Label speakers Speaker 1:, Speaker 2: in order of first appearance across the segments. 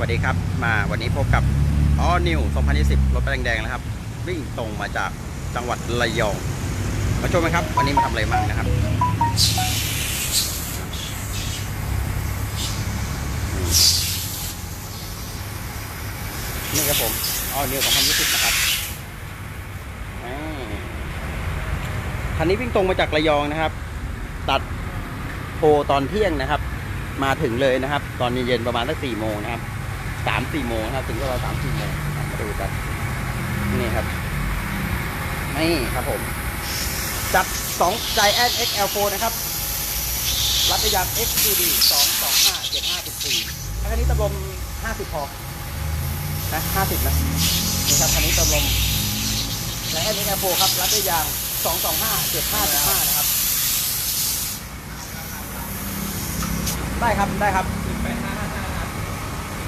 Speaker 1: วัสดีครับ มาวันนี้พบกับออนิว 2020 รถป้ายแดงๆนะครับ วิ่งตรงมาจากจังหวัดระยอง มาชมกันครับ วันนี้มาทำอะไรมั่งนะครับ นี่ครับผมออนิว 2020 นะครับคันนี้วิ่งตรงมาจากระยองนะครับ ตัดโพตอนเที่ยงนะครับมาถึงเลยนะครับ ตอนเย็นๆประมาณสักสี่โมงนะครับ สามสี่โมงนะครับ ถึงก็เราสามสี่โมงมาดูกันนี่ครับ นี่ครับผม จัดสองใจแอน XL4 นะครับ รัตยาง XCD สองสองห้าเจ็ดห้าสิบสี่คันนี้ตำลมห้าสิบพอนะห้าสิบนะนี่ครับคันนี้ตำลมใจแอน XL4 ครับ รัตยางสองสองห้าเจ็ดห้าสิบห้านะครับ ได้ครับ ได้ครับหนึ่งแปดห้าห้า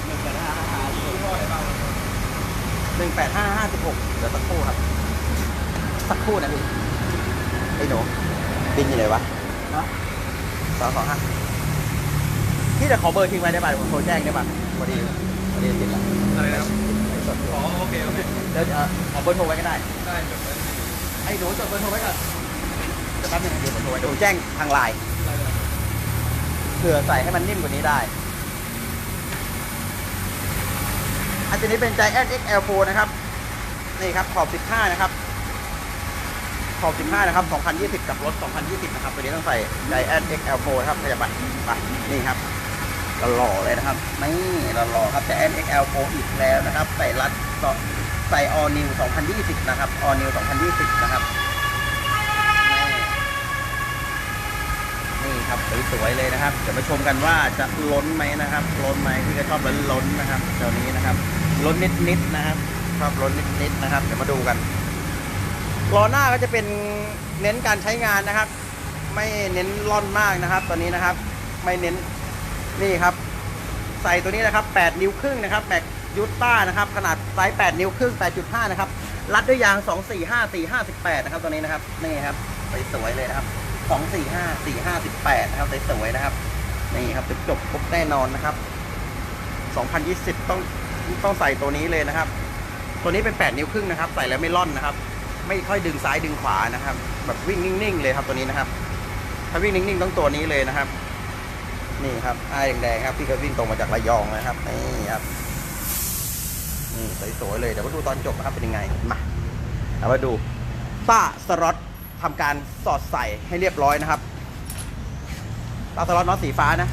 Speaker 1: หนึ่งแปดห้าห้าห้าห นึ่งแปดห้าห้าสิบหกเดี๋ยวสักครู่ครับ สักครู่นะพี่ไอ้หนูบินอยู่ไหนวะสองสองห้าพี่จะขอเบอร์ทิ้งไว้ได้ป่ะผมโทรแจ้งได้ป่ะพอดีพอดีติดแล้ว
Speaker 2: อะไรนะครับ
Speaker 1: สด
Speaker 2: อ๋อโอเคโอเค
Speaker 1: เดี๋ยวเอ่อขอเบอร์โทรไว้ก็ได้
Speaker 2: ได้จดไว้
Speaker 1: ไอ้หนูจดเบอร์โทรไว้ก่อนเดี๋ยวแป๊บนึงเดี๋ยวผมโทรไว้เดี๋ยวผมแจ้งทางไลน์
Speaker 2: ได้เลย
Speaker 1: เผื่อใส่ให้มันนิ่มกว่านี้ได้ อันนี้เป็น Giant XL4 นะครับ นี่ครับขอบ 15 นะครับ ขอบ 15 นะครับ 2020 กับรถ 2020 นะครับ ตัวนี้ต้องใส่ Giant XL4 นะครับขยับไปไปนี่ครับหล่อเลยนะครับ นี่หล่อครับ Giant XL4 อีกแล้วนะครับ ใส่รัดใส่ All New 2020 นะครับ All New 2020 นะครับ นี่ครับสวยๆเลยนะครับ เดี๋ยวมาชมกันว่าจะล้นไหมนะครับ ล้นไหมพี่ก็ชอบล้นล้นๆนะครับเดี๋ยวนี้นะครับ ล้นนิดๆนะครับชอบล้นนิดๆนะครับเดี๋ยวมาดูกันล้อหน้าก็จะเป็นเน้นการใช้งานนะครับ ไม่เน้นล่อนมากนะครับตอนนี้นะครับ ไม่เน้นนี่ครับ ใส่ตัวนี้นะครับ 8 นิ้วครึ่งนะครับแม็กยูต้านะครับ ขนาดไซส์8นิ้วครึ่ง 8.5 นะครับ รัดด้วยยาง 245 458 นะครับ ตัวนี้นะครับ นี่ครับสวยๆเลยนะครับสองสี่ห้าสี่ห้าสิบแปดนะครับสวยๆนะครับ นี่ครับจบจบครบแน่นอนนะครับสองพันยี่สิบต้อง ต้องใส่ตัวนี้เลยนะครับ ตัวนี้เป็นแปดนิ้วครึ่งนะครับ ใส่แล้วไม่ล่อนนะครับ ไม่ค่อยดึงซ้ายดึงขวานะครับ แบบวิ่งนิ่งๆเลยครับตัวนี้นะครับ ถ้าวิ่งนิ่งๆต้องตัวนี้เลยนะครับ นี่ครับไอ้แดงๆครับพี่ก็วิ่งตรงมาจากระยองนะครับนี่ครับนี่สวยๆเลยเดี๋ยวมาดูตอนจบนะครับเป็นยังไงมาเอามาดูต้าสล็อตทำการสอดใส่ให้เรียบร้อยนะครับต้าสล็อตน็อตสีฟ้านะ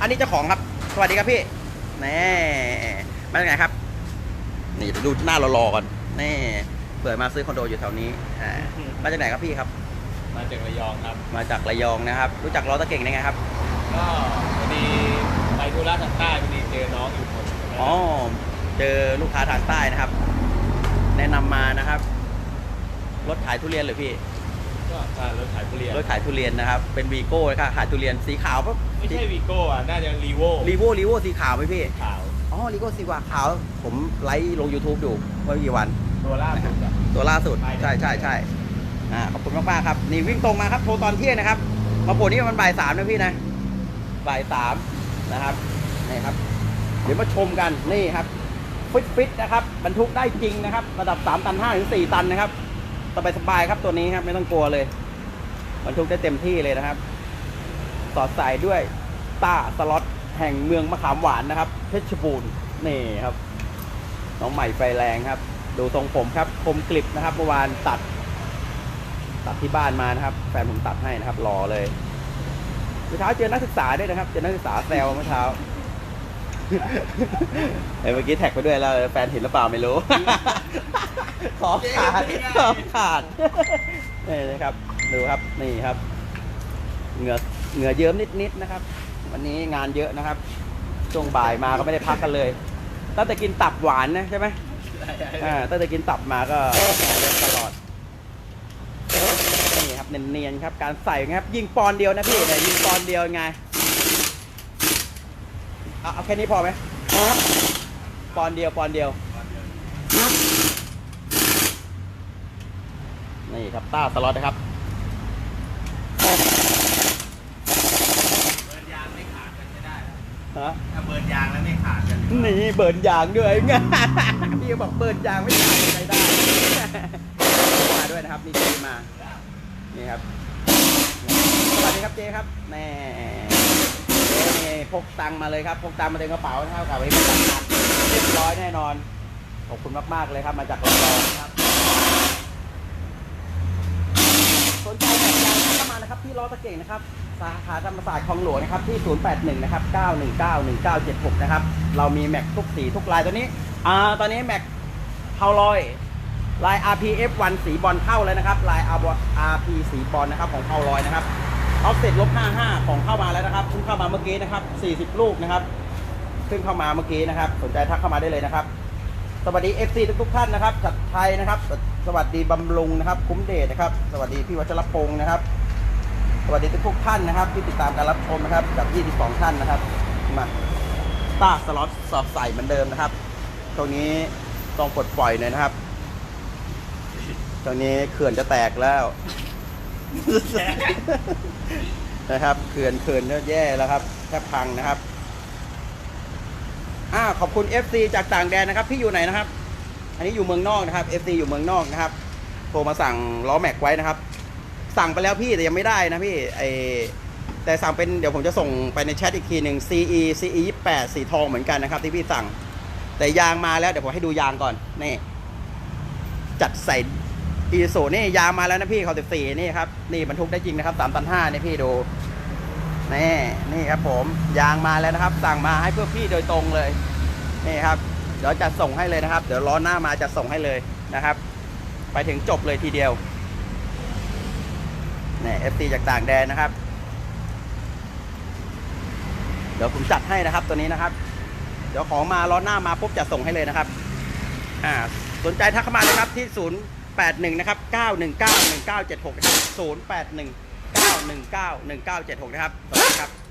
Speaker 1: อันนี้เจ้าของครับ สวัสดีครับพี่ แน่มาจากไหนครับ นี่เดี๋ยวดูหน้ารอๆก่อนแน่เปิดมาซื้อคอนโดอยู่แถวนี้อ่ามาจากไหนครับพี่ครับ
Speaker 2: มาจากระยองครับ
Speaker 1: มาจากระยองนะครับ รู้จักล้อตะเก่งได้ไงครับ
Speaker 2: ก็พอดีไปธุระทางใต้พอดีเจอน้องอยู่คน
Speaker 1: อ๋อเจอลูกค้าทางใต้นะครับ แนะนำมานะครับ รถขายทุเรียนเหรือพี่
Speaker 2: ก็พารถขายทุเรียน
Speaker 1: รถขายทุเรียนนะครับ เป็นวีโก้นะครับขายทุเรียนสีขาวปั๊บ
Speaker 2: ไม่ใช่วีโก้อะน่าจะรีโว
Speaker 1: รีโวรีโวสีขาวไหมพี่
Speaker 2: ขาว
Speaker 1: อ๋อรีโวสีขาว ผมไลฟ์ลง YouTube ดูเมื่อกี่วัน
Speaker 2: ตัวล่าสุดอะ
Speaker 1: ตัวล่าสุด
Speaker 2: ไปได้
Speaker 1: ใช่ใช่ใช่อ่าขอบคุณมากๆครับ นี่วิ่งตรงมาครับโทรตอนเที่ยงนะครับ มาโผล่นี่มันบ่ายสามนะพี่นะบ่ายสามนะครับนี่ครับ เดี๋ยวมาชมกันนี่ครับฟิตฟิตนะครับบรรทุกได้จริงนะครับ ระดับ3ตัน5ถึง4ตันนะครับ สบายสบายครับตัวนี้ครับไม่ต้องกลัวเลยบรรทุกได้เต็มที่เลยนะครับ สอดใส่ด้วยต้าสล็อตแห่งเมืองมะขามหวานนะครับ เพชรบูรณ์นี่ครับ น้องใหม่ไฟแรงครับ ดูทรงผมครับ คมกลิบนะครับเมื่อวานตัด ตัดที่บ้านมานะครับ แฟนผมตัดให้นะครับหล่อเลยเมื่อเช้าเจอนักศึกษาด้วยนะครับ เจอนักศึกษาแซวเมื่อเช้าเอ้ยเมื่อกี้แท็กไปด้วยแล้วแฟนเห็นหรือเปล่าไม่รู้ ขอขาดขอขาดนี่นะครับดูครับนี่ครับ เหงื่อเหงื่อเยิ้มนิดๆนะครับ วันนี้งานเยอะนะครับช่วงบ่ายมาก็ไม่ได้พักกันเลยตั้งแต่กินตับหวานนะใช่ไหมอ่าตั้งแต่กินตับมาก็เล่นตลอดนี่ครับเนียนๆครับการใส่นะครับ ยิงปอนด์เดียวนะพี่เนี่ยยิงปอนด์เดียวยังไงเอาเอาแค่นี้พอไหมปอนด์เดียวปอนด์เดียว นี่ครับต้าสล็อตนะครับ
Speaker 2: เบิร์นยางไม่ขาดกันจะได้
Speaker 1: เอฮะ
Speaker 2: ถ้าเบิร์นยางแล้วไม่ขาดกัน
Speaker 1: นี่เบิร์นยางด้วยพี่ก็บอกเบิร์นยางไม่ได้ใช้ได้มาด้วยนะครับนี่เจมา นี่ครับสวัสดีครับเจครับแน่เจนี่พกตังค์มาเลยครับพกตังค์มาเต็มกระเป๋าเท่ากับไว้เป็นตังค์เรียบร้อยแน่นอนขอบคุณมากๆเลยครับมาจากระยองครับ ส นใจแบบยางเข้ามานะครับที่ล้อตะเก่งนะครับสาขาธรรมศาสตร์คลองหลวงนะครับที่ 081 นะครับ 919 1976 นะครับ เรามีแม็กทุกสีทุกลายตัวนี้อ่าตอนนี้แม็กเทาลอยลาย RPF 1 สีบอลเข้าแล้วนะครับ ลาย RP สีบอลนะครับของเทาลอยนะครับออฟเซ็ตลบ 55 ของเข้ามาแล้วนะครับเพิ่งเข้ามาเมื่อกี้นะครับ 40 ลูกนะครับเพิ่งเข้ามาเมื่อกี้นะครับ สนใจทักเข้ามาได้เลยนะครับ สวัสดี FC ทุกทุกๆท่านนะครับชัดไทยนะครับ สวัสดีบำรุงนะครับ คุ้มเดชนะครับ สวัสดีพี่วัชรพงศ์นะครับ สวัสดีทุกทุกๆท่านนะครับ ที่ติดตามการรับชมนะครับกับ 22 ท่านนะครับ มาตาสล็อตสอบใส่เหมือนเดิมนะครับ ตรงนี้ต้องปลดปล่อยหน่ยนะครับตรงนี้เขื่อนจะแตกแล้วนะครับเขื่อนเขื่อนก็แย่แล้วครับแทบพังนะครับ อ่าขอบคุณ FC จากต่างแดนนะครับ พี่อยู่ไหนนะครับ อันนี้อยู่เมืองนอกนะครับ FC อยู่เมืองนอกนะครับ โทรมาสั่งล้อแม็กไว้นะครับ สั่งไปแล้วพี่แต่ยังไม่ได้นะพี่ไอแต่สั่งเป็นเดี๋ยวผมจะส่งไปในแชทอีกทีหนึ่ง CE CE 28สีทองเหมือนกันนะครับ ที่พี่สั่ง แต่ยางมาแล้วเดี๋ยวผมให้ดูยางก่อนนี่จัดใส่อีโซนี่ยางมาแล้วนะพี่เขาสิบสี่นี่ครับนี่บรรทุกได้จริงนะครับสามตันห้านี่พี่ดู นี่นี่ครับผมยางมาแล้วนะครับ สั่งมาให้เพื่อพี่โดยตรงเลยนี่ครับ เดี๋ยวจะส่งให้เลยนะครับ เดี๋ยวล้อหน้ามาจะส่งให้เลยนะครับ ไปถึงจบเลยทีเดียวนี่เอฟซีจากต่างแดนนะครับ เดี๋ยวผมจัดให้นะครับตัวนี้นะครับ เดี๋ยวของมาล้อหน้ามาปุ๊บจะส่งให้เลยนะครับอ่าสนใจทักเข้ามาเลยครับที่ 081 นะครับ 919 1976นะครับ081 919 1976 นะครับสวัสดีครับ